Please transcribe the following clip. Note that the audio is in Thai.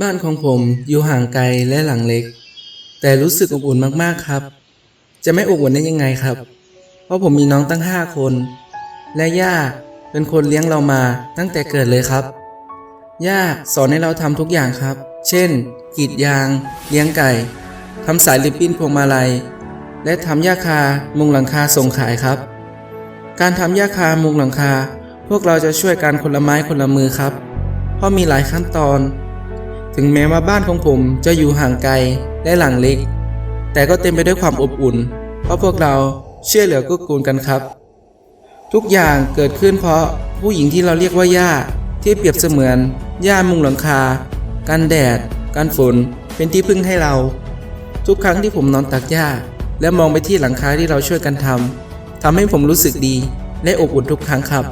บ้านของผมอยู่ห่างไกลและหลังเล็ก แต่รู้สึกอบอุ่นมากๆครับ จะไม่อบอุ่นได้ยังไงครับ เพราะผมมีน้องตั้งห้าคน และย่าเป็นคนเลี้ยงเรามาตั้งแต่เกิดเลยครับ ย่าสอนให้เราทำทุกอย่างครับ เช่นกรีดยาง เลี้ยงไก่ทำสายริบบิ้นพวงมาลัย และทำหญ้าคามุงหลังคาส่งขายครับ การทำหญ้าคามุงหลังคา พวกเราจะช่วยกันคนละไม้คนละมือครับ เพราะมีหลายขั้นตอน ถึงแม้ว่าบ้านของผมจะอยู่ห่างไกลและหลังเล็ก แต่ก็เต็มไปด้วยความอบอุ่น เพราะพวกเราเชื่อเหลือกู้กูลกันครับ ทุกอย่างเกิดขึ้นเพราะผู้หญิงที่เราเรียกว่าย่าที่เปรียบเสมือนย่ามุงหลังคา กันแดด กันฝนเป็นที่พึ่งให้เรา ทุกครั้งที่ผมนอนตักหญ้า และมองไปที่หลังคาที่เราช่วยกันทำทำให้ผมรู้สึกดีและอบอุ่นทุกครั้งครับ